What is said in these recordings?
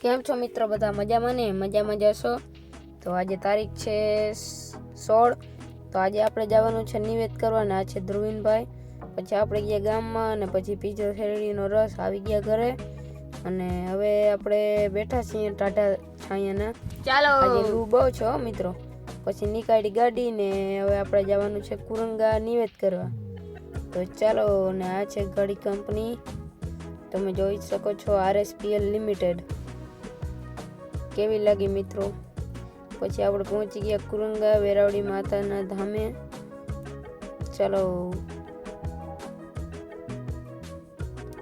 કેમ છો મિત્રો બધા? મજામાં ને? મજામાં જશો તો આજે તારીખ છે સોળ. તો આજે આપણે જવાનું છે નિવેદ કરવાના. આ છે ધ્રુવીનભાઈ. પછી આપણે ગયા ગામમાં અને પછી પીજો શેરડીનો રસ આવી ગયા ઘરે. અને હવે આપણે બેઠા છીએ ટાટા છાયાના. ચાલો. આજે લૂ બહુ છો મિત્રો. પછી નીકાળી ગાડી ને હવે આપણે જવાનું છે કુરંગા નિવેદ કરવા. તો ચાલો ને આ છે ગાડી કંપની. તમે જોઈ શકો છો આરએસપીએલ લિમિટેડ. કેવી લાગી મિત્રો? પછી આપણે પહોંચી ગયા કુરંગા વેરાવળી માતાના ધામે. ચાલો.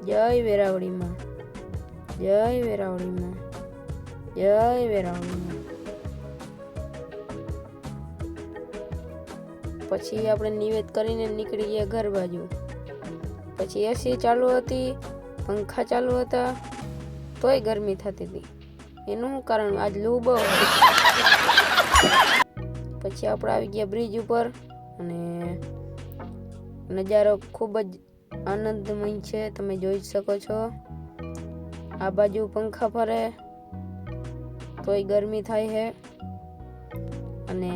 જય વેરાવળીમાં. જય વેરાવળીમાં. જય વેરાવળીમાં. પછી આપણે નિવેદ કરીને નીકળી ગયા ઘર બાજુ. પછી એસી ચાલુ હતી, પંખા ચાલુ હતા, તોય ગરમી થતી હતી. એનું કારણ આજ લૂ બહુ પછી આપણે આવી ગયા બ્રિજ ઉપર અને નજારો ખૂબ જ આનંદમય છે, તમે જોઈ શકો છો. આ બાજુ પંખા ફરે, તોય ગરમી થાય છે અને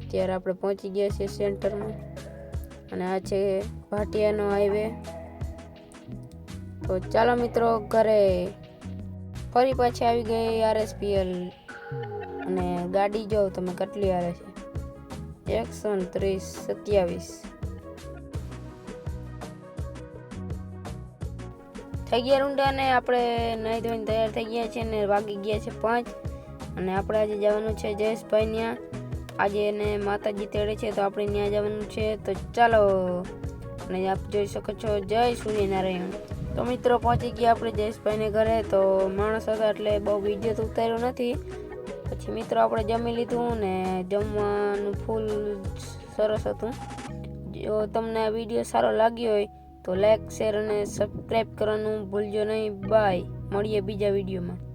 અત્યારે આપણે પહોંચી ગયા છીએ સેન્ટરમાં. અને આ છે ભાટિયાનો હાઈવે તો ચાલો મિત્રો, ઘરે ફરી પાછી આવી ગઈ આરએસપીએલ. અને ગાડી જોઉં તમે કેટલી આવે છે? એકસો ત્રીસ, સત્યાવીસ. થઈ ગયા રૂંડા ને આપણે નાહી ધોઈને તૈયાર થઈ ગયા છે ને વાગી ગયા છે પાંચ. અને આપણે આજે જવાનું છે જયેશભાઈ ત્યાં આજે એને માતાજી તેડે છે તો આપણે ત્યાં જવાનું છે. તો ચાલો, અને આપ જોઈ શકો છો જય સૂર્યનારાયણ. તો મિત્રો પહોંચી ગયા આપણે જયેશભાઈને ઘરે, તો માણસ હતા એટલે બહુ વીડિયો તો ઉતાર્યો નથી. પછી મિત્રો આપણે જમી લીધું ને જમવાનું ફૂલ સરસ હતું. જો તમને આ વીડિયો સારો લાગ્યો હોય તો લાઈક શેર અને સબસ્ક્રાઈબ કરવાનું ભૂલજો નહીં. બાય મળીએ બીજા વિડીયોમાં